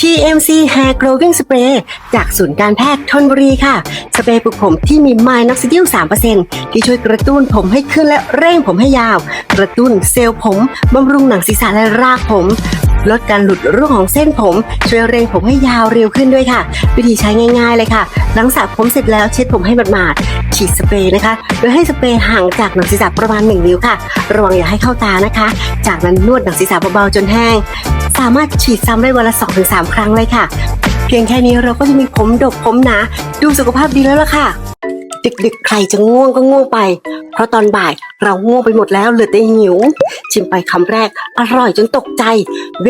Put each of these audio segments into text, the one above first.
TMC Hair Growing Spray จากศูนย์การแพทย์ทนบุรีค่ะ สเปรย์ปลุกผมที่มีไมน็อกซิดิล3%ที่ช่วยกระตุ้นผมให้ขึ้นและเร่งผมให้ยาว กระตุ้นเซลล์ผม บำรุงหนังศีรษะและรากผมลดการหลุดร่วงของเส้นผม ช่วยเร่งผมให้ยาวเร็วขึ้นด้วยค่ะ วิธีใช้ง่ายๆเลยค่ะ หลังสระผมเสร็จแล้วเช็ดผมให้หมาดๆฉีดสเปรย์นะคะ โดยให้สเปรย์ห่างจากหนังศีรษะประมาณ 1 นิ้วค่ะ ระวังอย่าให้เข้าตานะคะ จากนั้นนวดหนังศีรษะเบาๆจนแห้ง สามารถฉีดซ้ำได้วันละ 2-3 ครั้งเลยค่ะ เพียงแค่นี้เราก็จะมีผมดกผมหนาดูสุขภาพดีแล้วล่ะค่ะ ดึกๆ ใครจะง่วงก็ง่วงไป เพราะตอนบ่ายเราง่วงไปหมดแล้วเหลือแต่หิว ชิมไปคำแรก อร่อยจนตกใจเว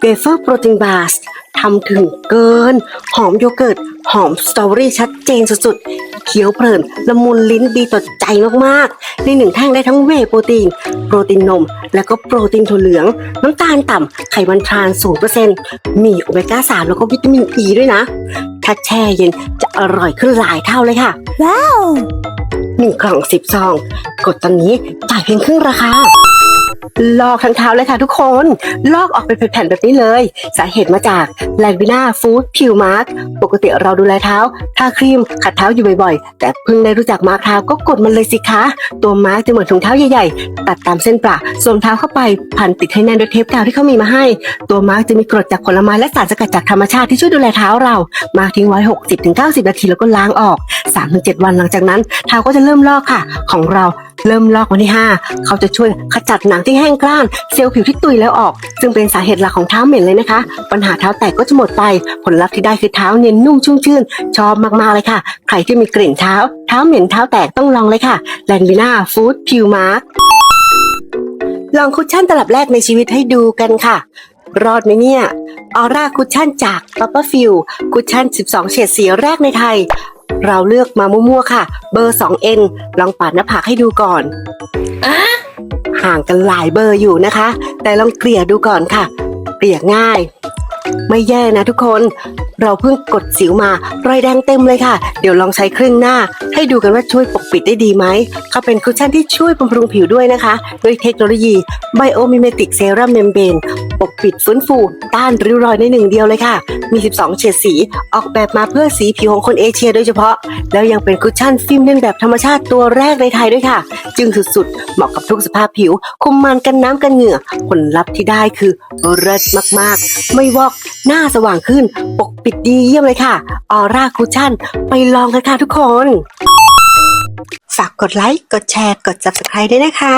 เวเฟอร์โปรตีนบาสทำถึงเกิน หอมโยเกิร์ต หอมสตรอเบอรี่ชัดเจนสุดๆ เคี้ยวเพลินละมุนลิ้นดีต่อใจมากๆ ในหนึ่งแท่งได้ทั้งเวย์โปรตีน โปรตีนนม และก็โปรตีนถั่วเหลือง น้ำตาลต่ำไขมันทรานสูงเปอร์เซ็นต์มีโอเมก้า3แล้วก็วิตามินอ e ีด้วยนะ ถ้าแช่เย็นจะอร่อยขึ้นหลายเท่าเลยค่ะ ว้าวหนึ่งกล่องสิบซอง กดตอนนี้จ่ายเพียงครึ่งราคา ลอกทั้งเท้าเลยค่ะทุกคน ลอกออกเป็นแผ่นๆแบบนี้เลย สาเหตุมาจากแลนวิน่าฟู้ดผิวมาร์กปกติเราดูแลเท้าทาครีมขัดเท้าอยู่บ่อยๆ แต่เพิ่งได้รู้จักมาร์กเท้าก็กดมันเลยสิคะ ตัวมาร์กจะเหมือนถุงเท้าใหญ่ๆ ตัดตามเส้นประสวมเท้าเข้าไปพันติดให้แน่นด้วยเทปกาวที่เขามีมาให้ ตัวมาร์กจะมีกรดจากผลไม้และสารสกัดจากธรรมชาติที่ช่วยดูแลเท้าเรา มาร์กทิ้งไว้ 60-90 นาทีแล้วก็ล้างออก 3-7 วันหลังจากนั้นเท้าก็จะเริ่มลอกค่ะ ของเรา เริ่มลอกวันที่ 5 เขาจะช่วยขจัดหนังที่แห้งกร้าน เซลล์ผิวที่ตุยแล้วออก ซึ่งเป็นสาเหตุหลักของเท้าเหม็นเลยนะคะ ปัญหาเท้าแตกก็จะหมดไป ผลลัพธ์ที่ได้คือเท้าเนียนนุ่มชุ่มชื่น ชอบมากๆเลยค่ะ ใครที่มีกลิ่นเท้า เท้าเหม็นเท้าแตกต้องลองเลยค่ะแลนวิน่าฟู้ดพิวมาร์ลองคุชชั่นตลับแรกในชีวิตให้ดูกันค่ะ รอดไหมเนี่ย ออร่าคุชชั่นจากปัปเปอร์ฟิลคุชชั่น 12 เฉดสีแรกในไทย เราเลือกมามั่วๆค่ะ เบอร์ 2N ลองปาดหน้าผากให้ดูก่อนห่างกันหลายเบอร์อยู่นะคะ แต่ลองเกลี่ยดูก่อนค่ะ เกลี่ยง่าย ไม่แย่นะทุกคน เราเพิ่งกดสิวมารอยแดงเต็มเลยค่ะ เดี๋ยวลองใช้ครึ่งหน้า ให้ดูกันว่าช่วยปกปิดได้ดีไหมเขาเป็นคุชชั่นที่ช่วยบำรุงผิวด้วยนะคะ ด้วยเทคโนโลยี Biomimetic Serum Membrane ปกปิดฟื้นฟู ต้านริ้วรอยในหนึ่งเดียวเลยค่ะ มี 12 เฉดสี ออกแบบมาเพื่อสีผิวของคนเอเชียโดยเฉพาะ แล้วยังเป็นคุชชั่นฟิล์มเล่นแบบธรรมชาติตัวแรกในไทยด้วยค่ะ จึงสุดๆ เหมาะกับทุกสภาพผิว คุมมันกันน้ำกันเหงื่อ ผลลัพธ์ที่ได้คือเลิศมากๆ ไม่วอก หน้าสว่างขึ้น ปกปิดดีเยี่ยมเลยค่ะ ออร่าคุชชั่น ไปลองกันค่ะทุกคน ฝากกดไลค์ กดแชร์ กด subscribe ด้วยนะคะ